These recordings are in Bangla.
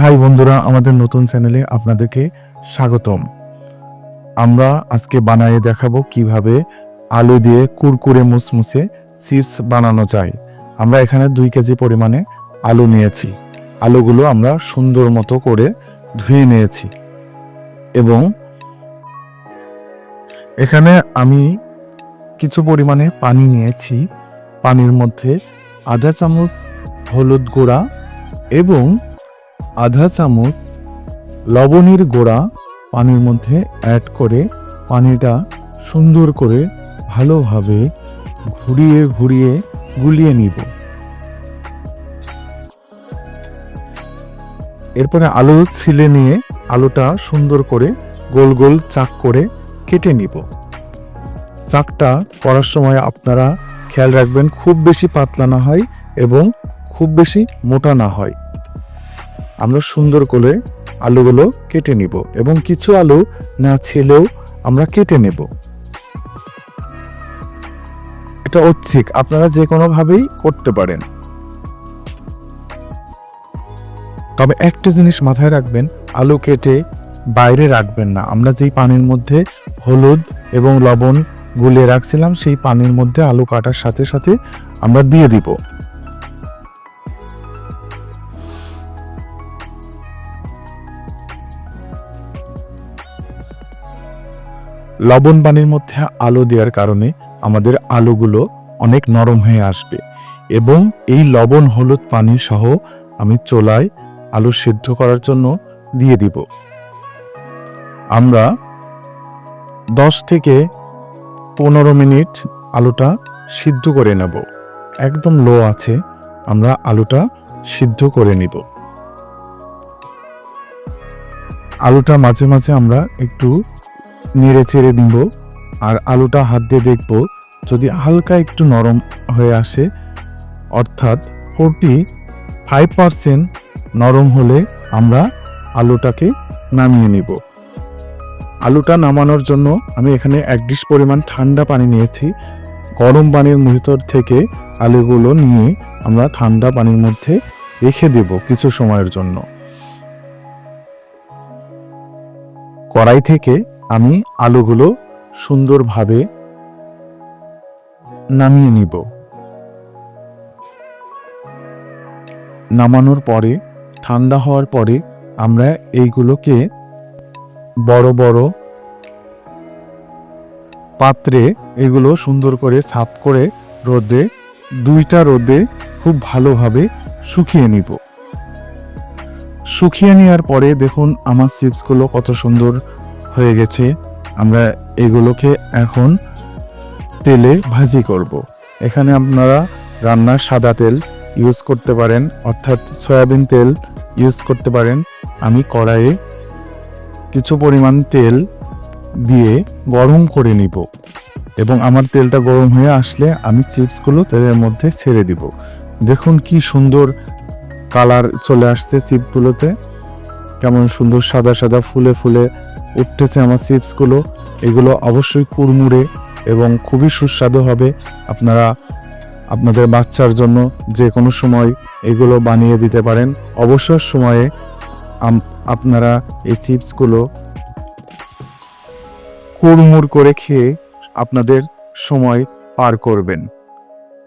হাই বন্ধুরা, আমাদের নতুন চ্যানেলে আপনাদেরকে স্বাগতম। আমরা আজকে বানিয়ে দেখাবো কীভাবে আলু দিয়ে কুরকুরে মুসমুসে চিপস বানানো যায়। আমরা এখানে দুই কেজি পরিমাণে আলু নিয়েছি। আলুগুলো আমরা সুন্দর মতো করে ধুয়ে নিয়েছি। এবং এখানে আমি কিছু পরিমাণে পানি নিয়েছি। পানির মধ্যে আধা চামচ হলুদ গুঁড়া এবং আধা চামচ লবণের গোড়া পানির মধ্যে অ্যাড করে পানিটা সুন্দর করে ভালোভাবে ঘুরিয়ে ঘুরিয়ে গুলিয়ে নিব। এরপরে আলু ছিলে নিয়ে আলুটা সুন্দর করে গোল গোল চাক করে কেটে নিব। চাকটা করার সময় আপনারা খেয়াল রাখবেন খুব বেশি পাতলা না হয় এবং খুব বেশি মোটা না হয়। আমরা সুন্দর করে আলুগুলো কেটে নিব এবং কিছু আলু না ছেলেও আমরা কেটে নেব। এটা ঐচ্ছিক, আপনারা যে কোনোভাবেই করতে পারেন। তবে একটা জিনিস মাথায় রাখবেন, আলু কেটে বাইরে রাখবেন না। আমরা যেই পানির মধ্যে হলুদ এবং লবণ গুলিয়ে রাখছিলাম, সেই পানির মধ্যে আলু কাটার সাথে সাথে আমরা দিয়ে দিব। লবণ পানির মধ্যে আলু দেওয়ার কারণে আমাদের আলুগুলো অনেক নরম হয়ে আসবে এবং এই লবণ হলুদ পানি সহ আমি চোলায় আলু সিদ্ধ করার জন্য দিয়ে দিব। আমরা দশ থেকে পনেরো মিনিট আলুটা সিদ্ধ করে নেব। একদম লো আছে, আমরা আলুটা সিদ্ধ করে নিব। আলুটা মাঝে মাঝে আমরা একটু নেড়ে চেড়ে দিব। আর আলুটা হাত দিয়ে দেখব যদি হালকা একটু নরম হয়ে আসে। অর্থাৎ ফোরটি ফাইভ পারসেন্ট নরম হলে আমরা আলুটাকে নামিয়ে নিব। আলুটা নামানোর জন্য আমি এখানে এক ডিশ পরিমাণ ঠান্ডা পানি নিয়েছি। গরম পানির ভিতর থেকে আলুগুলো নিয়ে আমরা ঠান্ডা পানির মধ্যে রেখে দেব কিছু সময়ের জন্য। কড়াই থেকে আমি আলুগুলো সুন্দরভাবে নামিয়ে নিব। নামানোর পরে, ঠান্ডা হওয়ার পরে আমরা এইগুলোকে বড় বড় পাত্রে এগুলো সুন্দর করে সাফ করে রোদে, দুইটা রোদে খুব ভালোভাবে শুকিয়ে নিব। শুকিয়ে নেওয়ার পরে দেখুন আমার চিপসগুলো কত সুন্দর হয়ে গেছে, আমরা এগুলোকে এখন তেলে ভাজি করব। এখানে আপনারা রান্নার সাদা তেল ইউজ করতে পারেন, অর্থাৎ সয়াবিন তেল ইউজ করতে পারেন আমি কড়াইয়ে কিছু পরিমাণ তেল দিয়ে গরম করে নিব এবং আমার তেলটা গরম হয়ে আসলে আমি চিপসগুলো তেলের মধ্যে ছেড়ে দিব দেখুন কি সুন্দর কালার চলে আসছে চিপগুলোতে কেমন সুন্দর সাদা সাদা ফুলে ফুলে উঠতেছে আমার চিপসগুলো, এগুলো অবশ্যই কুড়মুড়ে এবং খুবই সুস্বাদু হবে। আপনারা আপনাদের বাচ্চার জন্য যে কোনো সময় এগুলো বানিয়ে দিতে পারেন। অবসর সময়ে আপনারা এই চিপসগুলো কুড়মুড় করে খেয়ে আপনাদের সময় পার করবেন।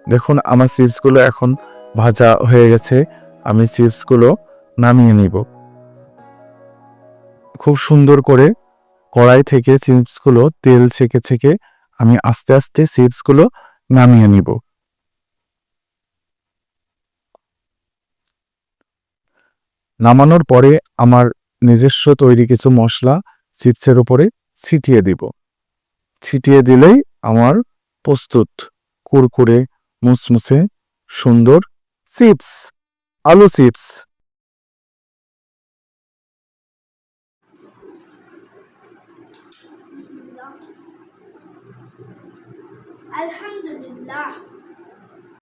দেখুন, আমার চিপসগুলো এখন ভাজা হয়ে গেছে। আমি চিপসগুলো নামিয়ে নিব। খুব সুন্দর করে কড়াই থেকে চিপসগুলো, তেল ছেঁকে ছেঁকে আমি আস্তে আস্তে চিপসগুলো নামিয়ে নিব। নামানোর পরে আমার নিজস্ব তৈরি কিছু মশলা চিপসের উপরে ছিটিয়ে দিব। ছিটিয়ে দিলেই আমার প্রস্তুত কুরকুরে মুসমুসে সুন্দর চিপস, আলু চিপস। الحمد لله.